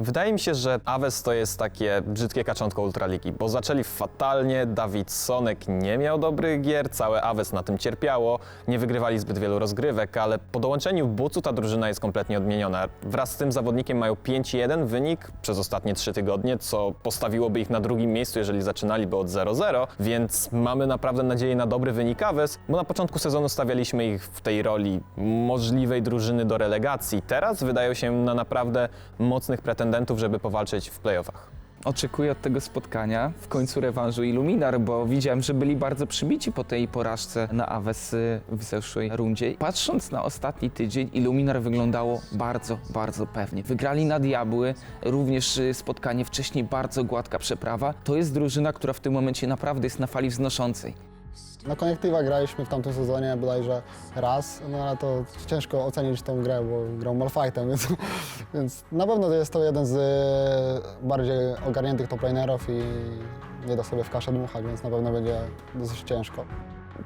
Wydaje mi się, że Aves to jest takie brzydkie kaczątko Ultraligi, bo zaczęli fatalnie, Dawid Sonek nie miał dobrych gier, całe Aves na tym cierpiało, nie wygrywali zbyt wielu rozgrywek, ale po dołączeniu Bucu ta drużyna jest kompletnie odmieniona. Wraz z tym zawodnikiem mają 5-1 wynik przez ostatnie 3 tygodnie, co postawiłoby ich na drugim miejscu, jeżeli zaczynaliby od 0-0, więc mamy naprawdę nadzieję na dobry wynik Aves, bo na początku sezonu stawialiśmy ich w tej roli możliwej drużyny do relegacji. Teraz wydają się na naprawdę mocnych pretendentów, żeby powalczyć w playoffach. Oczekuję od tego spotkania w końcu rewanżu Illuminar, bo widziałem, że byli bardzo przybici po tej porażce na Aves w zeszłej rundzie. Patrząc na ostatni tydzień, Illuminar wyglądało bardzo, bardzo pewnie. Wygrali na Diabły, również y, spotkanie wcześniej bardzo gładka przeprawa. To jest drużyna, która w tym momencie naprawdę jest na fali wznoszącej. Na konektywa graliśmy w tamtym sezonie bodajże raz, no ale to ciężko ocenić tą grę, bo grał Malfightem, więc, więc na pewno jest to jeden z e, bardziej ogarniętych toplanerów i nie da sobie w kaszę dmuchać, więc na pewno będzie dosyć ciężko.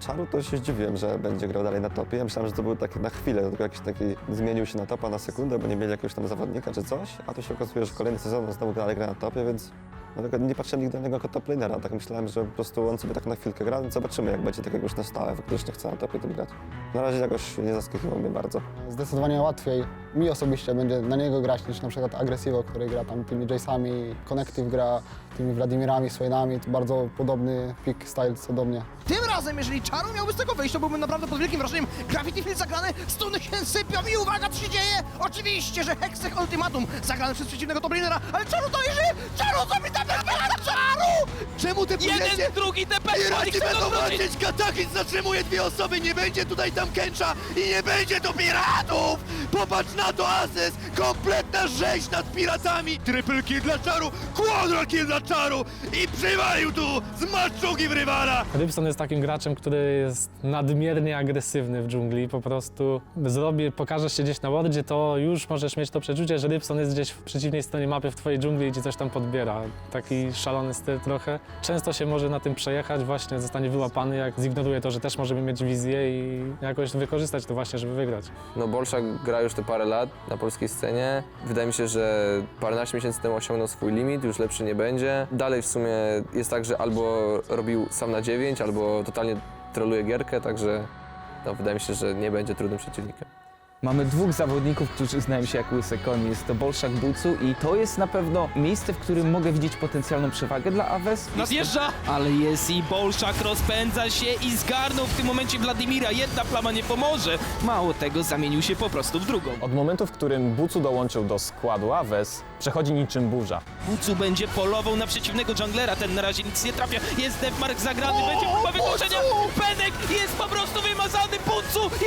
Czaru to się zdziwiłem, że będzie grał dalej na topie. Ja myślałem, że to był tak na chwilę, tylko jakiś taki zmienił się na topa na sekundę, bo nie mieli jakiegoś tam zawodnika czy coś, a tu się okazuje, że kolejny sezon znowu dalej gra na topie, więc dlatego nie patrzyłem nigdy na niego jako top lanera. Tak myślałem, że po prostu on sobie tak na chwilkę gra, więc zobaczymy, jak będzie tak już na stałe, faktycznie chce na topie tym grać. Na razie jakoś nie zaskakiwał mnie bardzo. Zdecydowanie łatwiej mi osobiście będzie na niego grać niż na przykład Agresivo, który gra tam tymi Jace'ami, Connective gra tymi Wladimirami, Swainami, to bardzo podobny pick style co do mnie. Tym razem, jeżeli Czaro miałby z tego wyjść, to byłbym naprawdę pod wielkim wrażeniem. Graffiti Field zagrane, stuny się sypią i uwaga, co się dzieje! Oczywiście, że Hextech Ultimatum zagrany przez przeciwnego toplinera, ale Czaro to nie żyje! Czaro, co Czemu te Jeden, drugi, TP, Piraci będą walczyć, Katakis zatrzymuje dwie osoby, nie będzie tutaj tam Kęcza i nie będzie tu piratów! Popatrz na to, Ases! Kompletna rzeź nad piratami! Triple kill dla Czaru, quadra kill dla Czaru i przywalił tu z maczugi w rywala! Rybson jest takim graczem, który jest nadmiernie agresywny w dżungli. Po prostu zrobi, pokażesz się gdzieś na wardzie, to już możesz mieć to przeczucie, że Rybson jest gdzieś w przeciwnej stronie mapy w twojej dżungli i ci coś tam podbiera. Taki szalony styl trochę. Często się może na tym przejechać, właśnie zostanie wyłapany, jak zignoruje to, że też możemy mieć wizję i jakoś wykorzystać to właśnie, żeby wygrać. No Bolszak gra już te parę lat na polskiej scenie. Wydaje mi się, że paręnaście miesięcy temu osiągnął swój limit, już lepszy nie będzie. Dalej w sumie jest tak, że albo robił sam na 9, albo totalnie troluje gierkę, także no, wydaje mi się, że nie będzie trudnym przeciwnikiem. Mamy dwóch zawodników, którzy znają się jak łyse konie. Jest to Bolszak Bucu i to jest na pewno miejsce, w którym mogę widzieć potencjalną przewagę dla Aves. Nadjeżdża, ale jest i Bolszak rozpędza się i zgarnął w tym momencie Wladimira. Jedna plama nie pomoże. Mało tego, zamienił się po prostu w drugą. Od momentu, w którym Bucu dołączył do składu Aves, przechodzi niczym burza. Bucu będzie polował na przeciwnego junglera, ten na razie nic nie trafia. Jest Deathmark zagrany, będzie próba wykończenia. Penek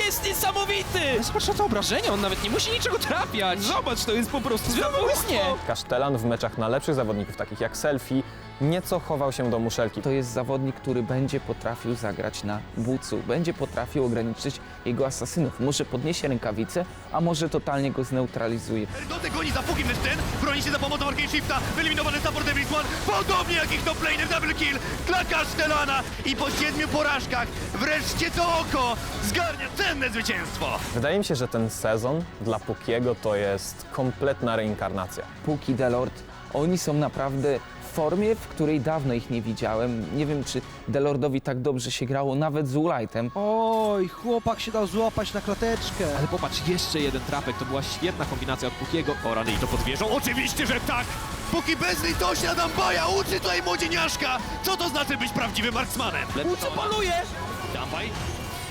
jest niesamowity. Zobacz na to obrażenie, on nawet nie musi niczego trafiać. Zobacz, to jest po prostu zabójstwo. Kasztelan w meczach na lepszych zawodników, takich jak Selfie, nieco chował się do muszelki. To jest zawodnik, który będzie potrafił zagrać na bucu, będzie potrafił ograniczyć jego asasynów. Może podniesie rękawice, a może totalnie go zneutralizuje. Erdotek goni za Fukim ten, broni się za pomocą Arcane Shifta, wyeliminowany support Devils One, podobnie jak ich top laner, double kill dla Kasztelana i po siedmiu porażkach wreszcie to oko zgarnia cenne zwycięstwo! Wydaje mi się, że ten sezon dla Pukiego to jest kompletna reinkarnacja. Puki Delord, oni są naprawdę w formie, w której dawno ich nie widziałem. Nie wiem, czy Delordowi tak dobrze się grało, nawet z Ulightem. Oj, chłopak się dał złapać na klateczkę. Ale popatrz, jeszcze jeden trapek, to była świetna kombinacja od Pukiego. O rany i to podwierzą? Oczywiście, że tak! Póki bez litości Adam Baja uczy tutaj młodzieniaszka, co to znaczy być prawdziwym marksmanem. Bucu poluje! Dawaj,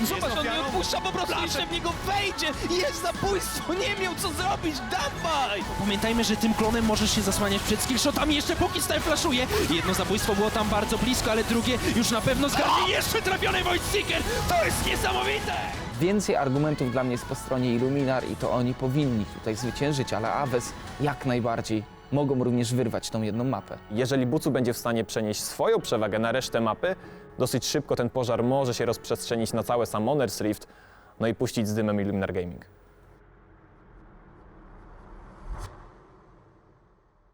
Zobacz, on nie ofiarą. odpuszcza po prostu, jeszcze w niego wejdzie! Jest zabójstwo, nie miał co zrobić, dawaj! Pamiętajmy, że tym klonem możesz się zasłaniać przed skillshotami, jeszcze póki style flashuje. Jedno zabójstwo było tam bardzo blisko, ale drugie już na pewno zgarnie. Jeszcze trafiony Void Seeker! To jest niesamowite! Więcej argumentów dla mnie jest po stronie Illuminar i to oni powinni tutaj zwyciężyć, ale Aves jak najbardziej mogą również wyrwać tą jedną mapę. Jeżeli Bucu będzie w stanie przenieść swoją przewagę na resztę mapy, dosyć szybko ten pożar może się rozprzestrzenić na całe Summoner's Rift, no i puścić z dymem Illuminar Gaming.